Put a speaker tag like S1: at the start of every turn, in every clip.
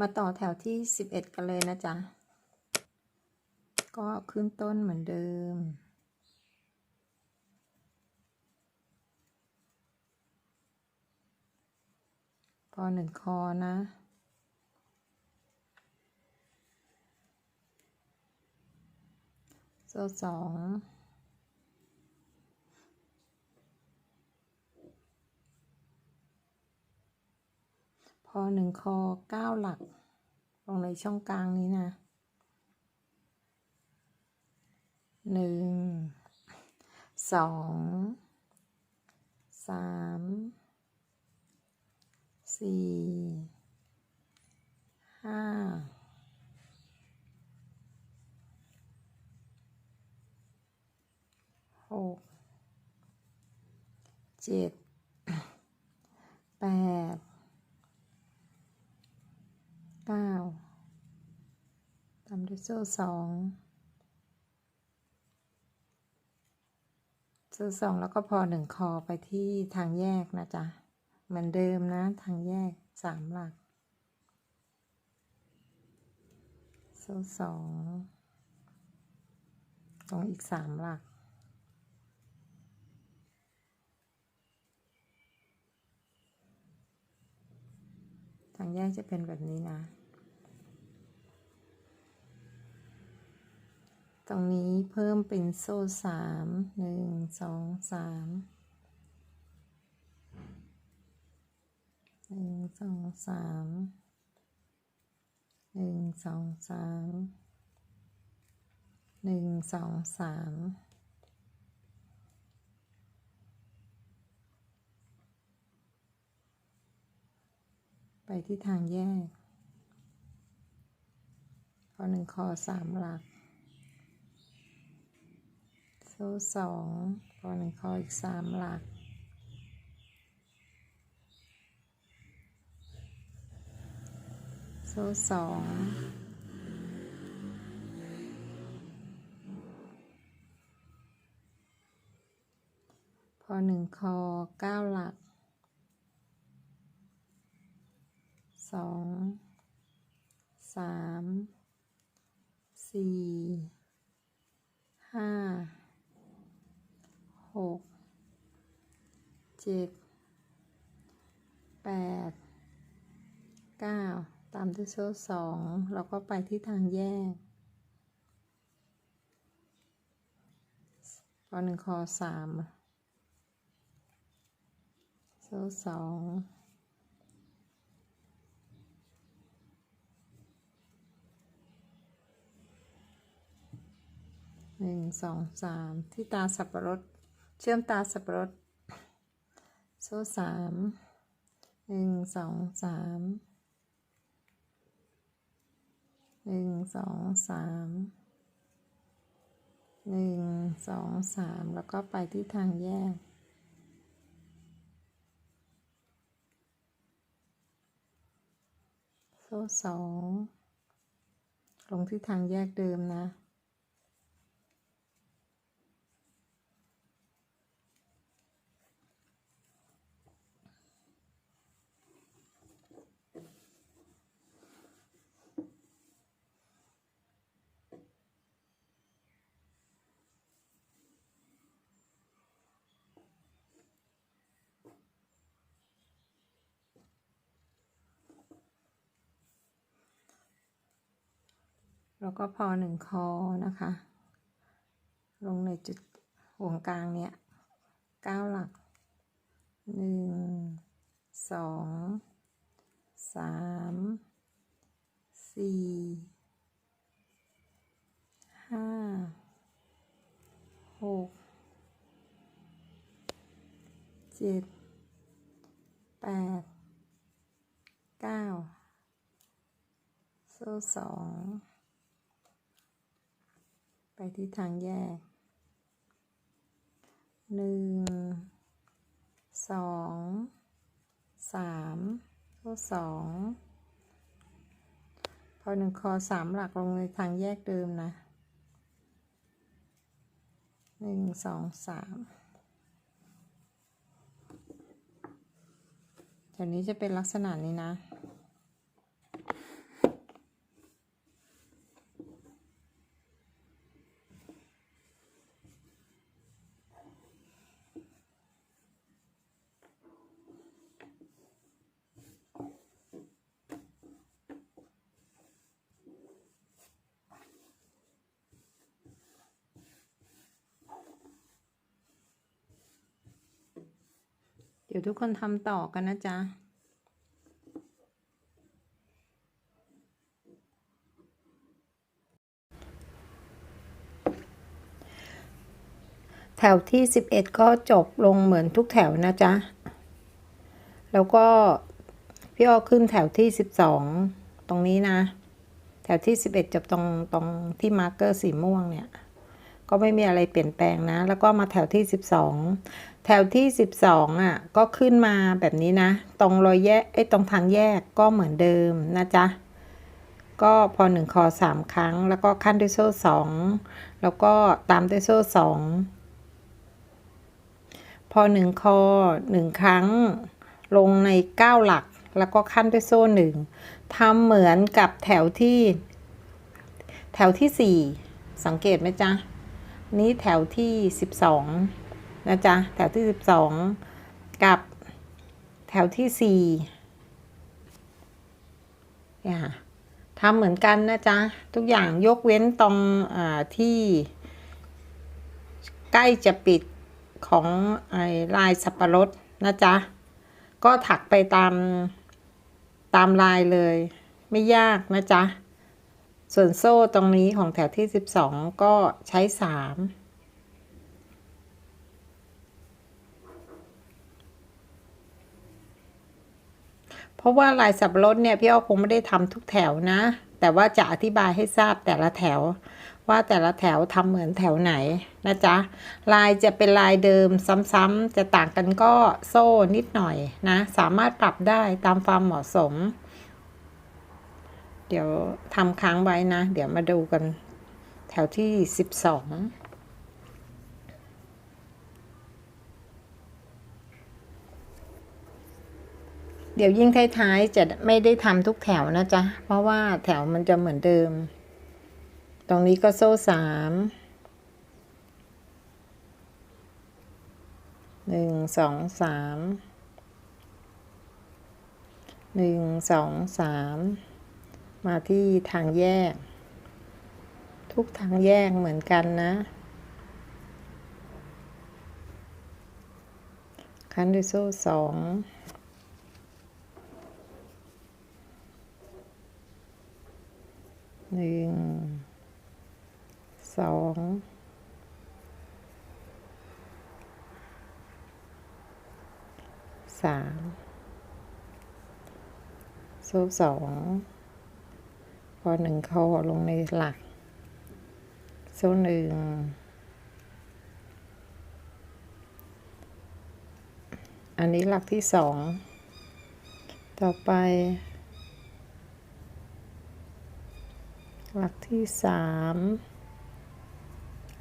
S1: มาต่อแถวที่สิบเอ็ดกันเลยนะจ๊ะ ก็ขึ้นต้นเหมือนเดิม พอหนึ่งคอนะโซ่สอง อหนึ่งคอเก้าหลัก ลงในช่องกลางนี้นะหนึ่งสองสามสี่ห้าหกเจ็ดแปด เก้าตามด้วยโซ่สองโซ่สองแล้วก็พอหนึ่งคอไปที่ทางแยกนะจ๊ะ เหมือนเดิมนะทางแยกสามหลัก โซ่สองตรงอีกสามหลักทางแยกจะเป็นแบบนี้นะ ตรงนี้เพิ่มเป็นโซ่สามหนึ่งสองสามหนึ่งสองสามหนึ่งสองสามหนึ่งสองสามไปที่ทางแยก พอหนึ่งคอสามหลัก โซ่สองพอหนึ่งคออีกสามหลัก โซ่สองพอหนึ่งคอเก้าหลักสองสามสี่ห้า หกเจ็ดแปดเก้าตามด้วยโซ่สองแล้วก็ไปที่ทางแยกพอหนึ่งคอสามโซ่สองหนึ่งสองสามที่ตาสับปะรด เชื่อมตาสับปะรด โซ่สามหนึ่งสองสามหนึ่งสองสามหนึ่งสองสามแล้วก็ไปที่ทางแยกโซ่สองลงที่ทางแยกเดิมนะ แล้วก็พอหนึ่งคอนะคะ ลงในจุดห่วงกลางเนี่ยเก้าหลักหนึ่งสองสามสี่ห้าหกเจ็ดแปดเก้าโซ่สอง ที่ทางแยกหนึ่งสองสามโซ่สองพอหนึ่งคอสามหลักลงในทางแยกเดิมนะหนึ่งสองสามแถวนี้จะเป็นลักษณะนี้นะ ดี๋ยวทุกคนทำต่อกันนะจ๊ะแถวที่ 11 ก็จบลงเหมือนทุกแถวนะจ๊ะ แล้วก็พี่อ้อขึ้นแถวที่ 12 ตรงนี้นะ แถวที่ 11 จบตรงตรงที่มาร์กเกอร์สีม่วงเนี่ย ก็ไม่มีอะไรเปลี่ยนแปลงนะ แล้วก็มาแถวที่ 12 แถวที่ 12อะก็ขึ้นมาแบบนี้นะ ตรงรอยแยกไอ้ตรงทางแยกก็เหมือนเดิมนะจ๊ะก็พอหนึ่งคอสามครั้ง แล้วก็ขั้นด้วยโซ่สองแล้วก็ตามด้วยโซ่สองพอหนึ่งคอหนึ่งครั้ง ลงในเก้าหลัก แล้วก็ขั้นด้วยโซ่หนึ่งทำเหมือนกับแถวที่ แถวที่สี่สังเกตไหมจ๊ะ นี้แถวที่สิบสองนะจ๊ะ แถวที่สิบสองกับแถวที่สี่เนี่ยค่ะทำเหมือนกันนะจ๊ะ ทุกอย่างยกเว้นตรงที่ ใกล้จะปิดของไอ้ลายสับปะรดนะจ๊ะ ก็ถักไปตามตามลายเลย ไม่ยากนะจ๊ะ ส่วนโซ่ตรงนี้ของแถวที่ 12 ก็ใช้ 3 เพราะว่าลายสับปะรดเนี่ยพี่อ้อคงไม่ได้ทำทุกแถวนะ แต่ว่าจะอธิบายให้ทราบแต่ละแถว ว่าแต่ละแถวทำเหมือนแถวไหนนะจ๊ะ ลายจะเป็นลายเดิมซ้ำๆจะต่างกันก็โซ่นิดหน่อยนะ สามารถปรับได้ตามความเหมาะสม เดี๋ยวทำค้างไว้นะ เดี๋ยวมาดูกัน แถวที่สิบสองเดี๋ยวยิ่งท้ายๆจะไม่ได้ทำทุกแถวนะจ๊ะ เพราะว่าแถวมันจะเหมือนเดิม ตรงนี้ก็โซ่สามหนึ่งสองสามหนึ่งสองสาม มาที่ทางแยก ทุกทางแยกเหมือนกันนะคันด้วยโซ่สองหนึ่งสองสามโซ่สอง พอหนึ่งคอลงในหลัก โซ่หนึ่งอันนี้หลักที่สอง ต่อไป หลักที่สาม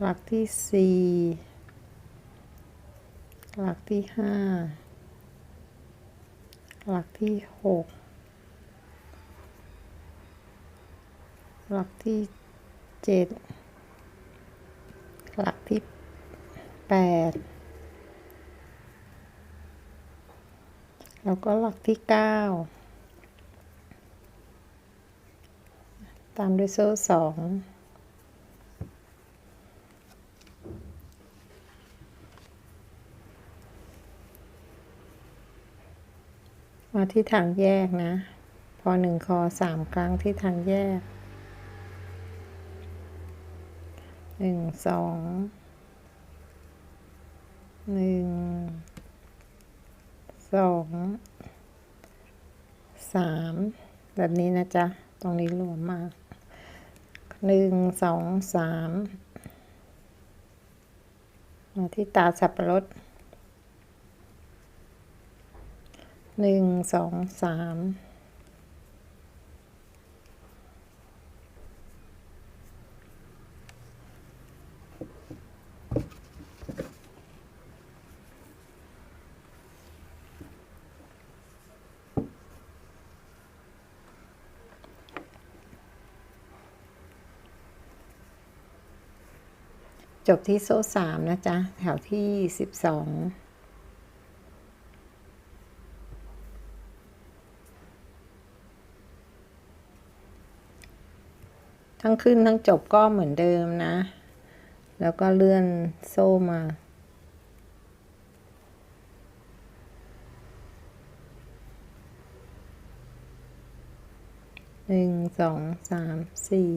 S1: หลักที่สี่หลักที่ห้าหลักที่หก หลักที่เจ็ดหลักที่แปดแล้วก็หลักที่เก้าตามด้วยโซ่สองมาที่ทางแยกนะ พอหนึ่งคอสามครั้งที่ทางแยก หนึ่งสองหนึ่งสองสามแบบนี้นะจ๊ะ ตรงนี้รวมมาหนึ่งสองสามมาที่ตาสับปะรดหนึ่งสองสาม จบที่โซ่สามนะจ๊ะ แถวที่สิบสองทั้งขึ้นทั้งจบก็เหมือนเดิมนะ แล้วก็เลื่อนโซ่มา หนึ่ง สอง สาม สี่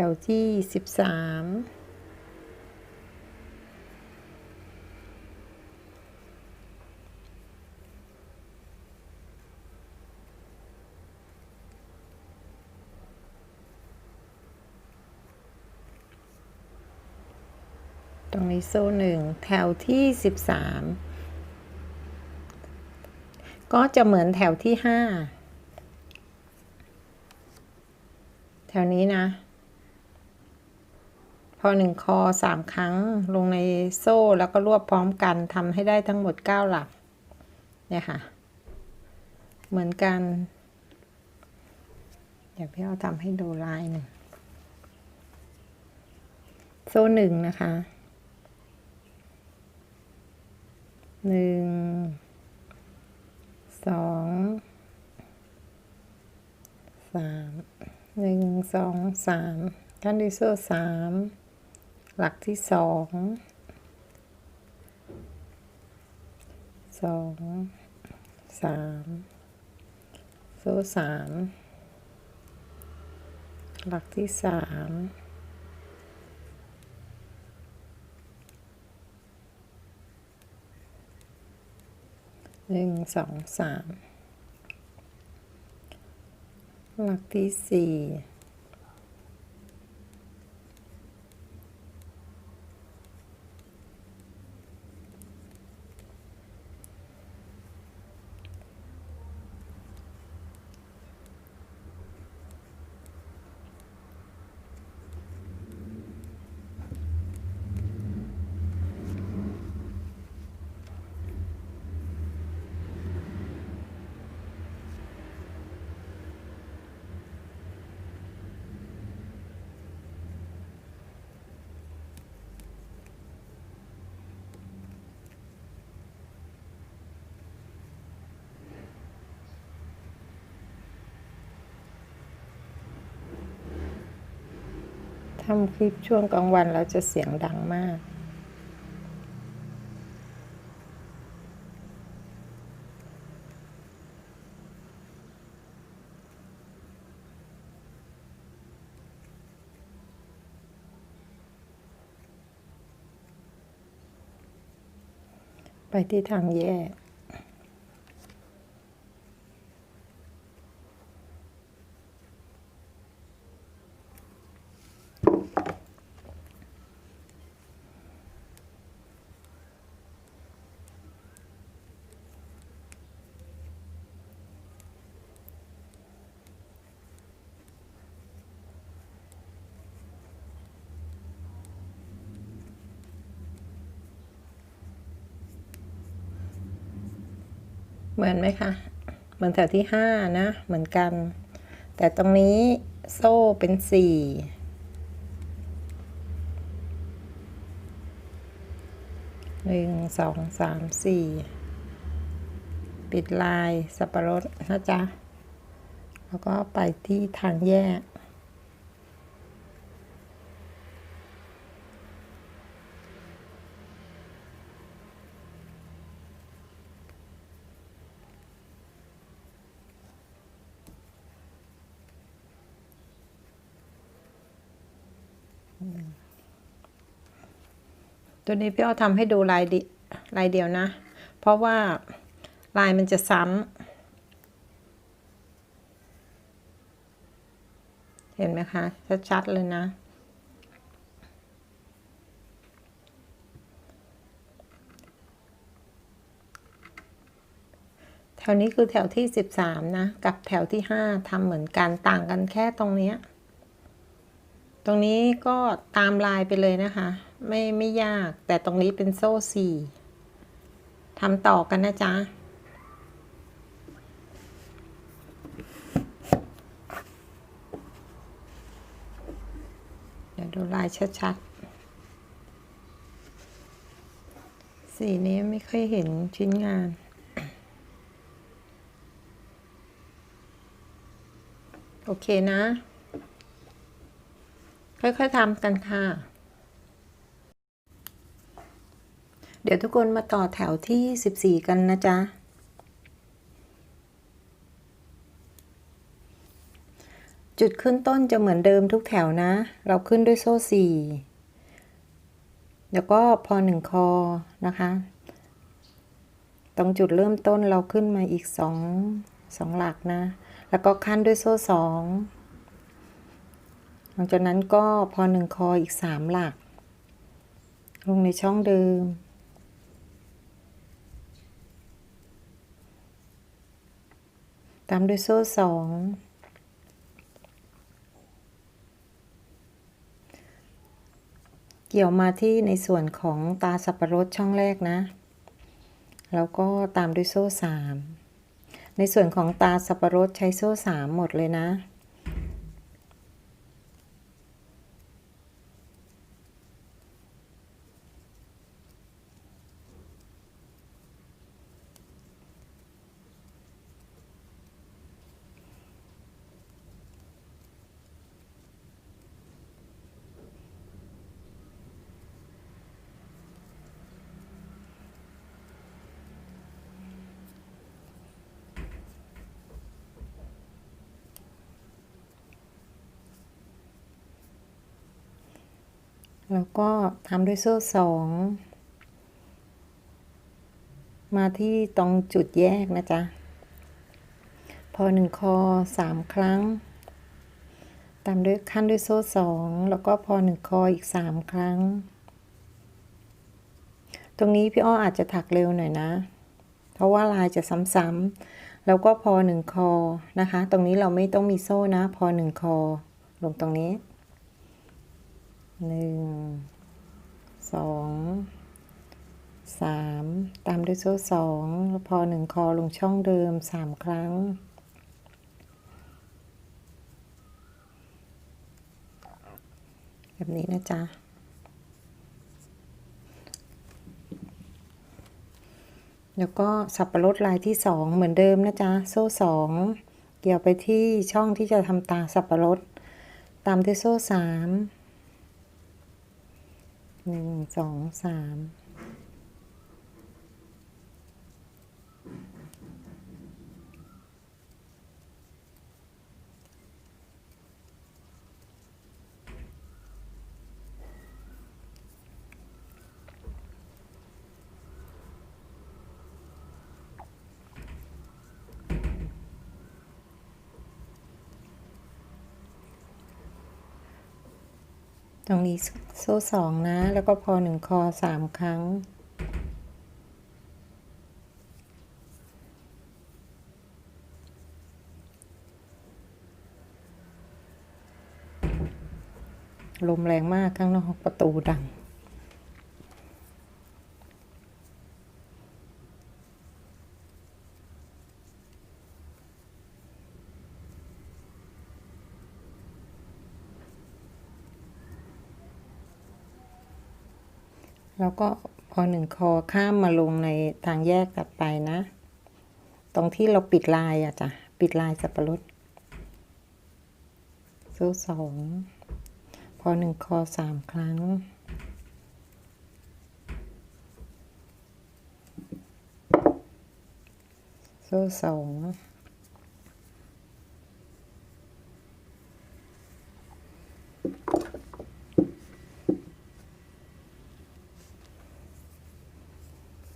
S1: ถวที่สิบสามตรงนี้โซ่หนึ่งแถวที่สิบสามก็จะเหมือนแถวที่ห้าแถวนี้นะ อหนึ่งคอสามครั้งลงในโซ่แล้วก็รวบพร้อมกันทำให้ได้ทั้งหมดเก้าหลัก เนี่ยค่ะ เหมือนกัน เดี๋ยวพี่เอาทำให้ดูลายหนึ่งโซ่หนึ่งนะคะหนึ่งสองสามหนึ่งสองสามขั้นที่โซ่สาม หลักที่สองสองสามโซ่สามหลักที่สามหนึ่งสองสามหลักที่สี่ ทำคลิปช่วงกลางวันแล้วจะเสียงดังมาก ไปที่ทางแยก เหมือนไหมคะเหมือนแถวที่ห้านะ เหมือนกัน แต่ตรงนี้โซ่เป็นสี่หนึ่งสองสามสี่ปิดลายสับปะรดนะจ๊ะ แล้วก็ไปที่ทางแยก ตัวนี้พี่อ้อทำให้ดูลายดิลายเดียวนะ เพราะว่าลายมันจะซ้ำเห็นไหมคะ ชัดๆเลยนะ แถวนี้คือแถวที่สิบสามนะ กับแถวที่ห้าทำเหมือนกัน ต่างกันแค่ตรงนี้ ตรงนี้ก็ตามลายไปเลยนะคะ ไม่ไม่ยาก แต่ตรงนี้เป็นโซ่สี่ทำต่อกันนะจ๊ะเดี๋ยวดูลายชัดๆ สีนี้ไม่ค่อยเห็นชิ้นงานโอเคนะ ค่อยๆทำกันค่ะ เดี๋ยวทุกคนมาต่อแถวที่ 14 กันนะจ๊ะ จุดขึ้นต้นจะเหมือนเดิมทุกแถวนะ เราขึ้นด้วยโซ่ 4 แล้วก็พอ 1 คอนะคะ ตรงจุดเริ่มต้นเราขึ้นมาอีก 2 2 หลักนะ แล้วก็ขั้นด้วยโซ่ 2 หลังจากนั้นก็พอ 1 คออีก 3 หลัก ลงในช่องเดิม ตามด้วยโซ่สองเกี่ยวมาที่ในส่วนของตาสับปะรดช่องแรกนะ แล้วก็ตามด้วยโซ่สามในส่วนของตาสับปะรดใช้โซ่สามหมดเลยนะ แล้วก็ทำด้วยโซ่สองมาที่ตรงจุดแยกนะจ๊ะ พอหนึ่งคอสามครั้ง ตามด้วยขั้นด้วยโซ่สองแล้วก็พอหนึ่งคออีกสามครั้ง ตรงนี้พี่อ้ออาจจะถักเร็วหน่อยนะ เพราะว่าลายจะซ้ำๆ แล้วก็พอหนึ่งคอนะคะ ตรงนี้เราไม่ต้องมีโซ่นะ พอหนึ่งคอ ลงตรงนี้ หนึ่งสองสามตามด้วยโซ่สองแล้วพอหนึ่งคอลงช่องเดิมสามครั้ง แบบนี้นะจ๊ะแล้วก็สับปะรดลายที่สองเหมือนเดิมนะจ๊ะ โซ่สองเกี่ยวไปที่ช่องที่จะทำตาสับปะรด ตามด้วยโซ่สาม หนึ่งสองสาม ตรงนี้โซ่สองนะ แล้วก็พอหนึ่งคอสามครั้ง ลมแรงมากข้างนอกประตูดัง แล้วก็พอหนึ่งคอข้ามมาลงในทางแยกตัดไปนะ ตรงที่เราปิดลายอะจ้ะ ปิดลายสับปะรดโซ่สองพอหนึ่งคอสามครั้ง โซ่สอง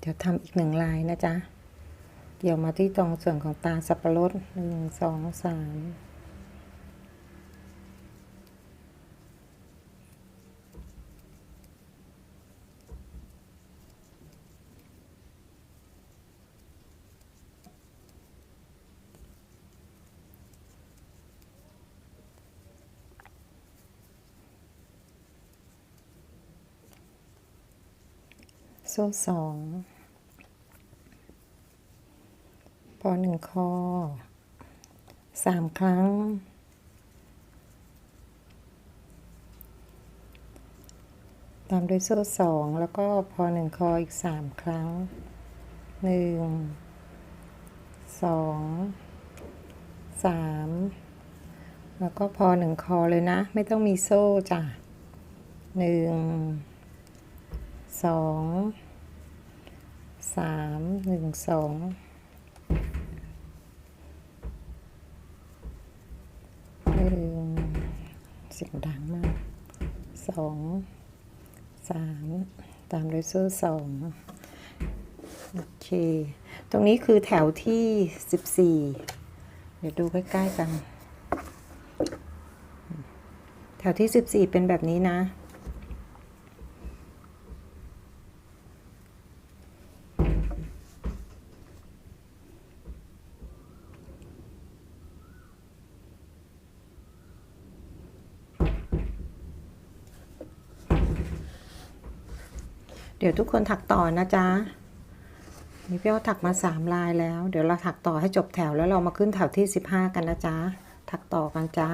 S1: เดี๋ยวทำอีกหนึ่งลายนะจ๊ะ เกี่ยวมาที่ตรงส่วนของตาสับปะรดหนึ่งสองสามโซ่สอง พอหนึ่งคอสามครั้ง ตามด้วยโซ่สองแล้วก็พอหนึ่งคออีกสามครั้งหนึ่งสองสามแล้วก็พอหนึ่งคอเลยนะ ไม่ต้องมีโซ่จ้ะหนึ่งสองสามหนึ่งสอง เสียงดังมากสองสามตามด้วยโซ่สองโอเค ตรงนี้คือแถวที่สิบสี่เดี๋ยวดูใกล้ ๆ กัน แถวที่สิบสี่เป็นแบบนี้นะ เดี๋ยวทุกคนถักต่อนะจ๊ะนี่พี่อ้อถักมาสามลายแล้ว เดี๋ยวเราถักต่อให้จบแถวแล้วเรามาขึ้นแถวที่สิบห้ากันนะจ๊ะถักต่อกันจ้า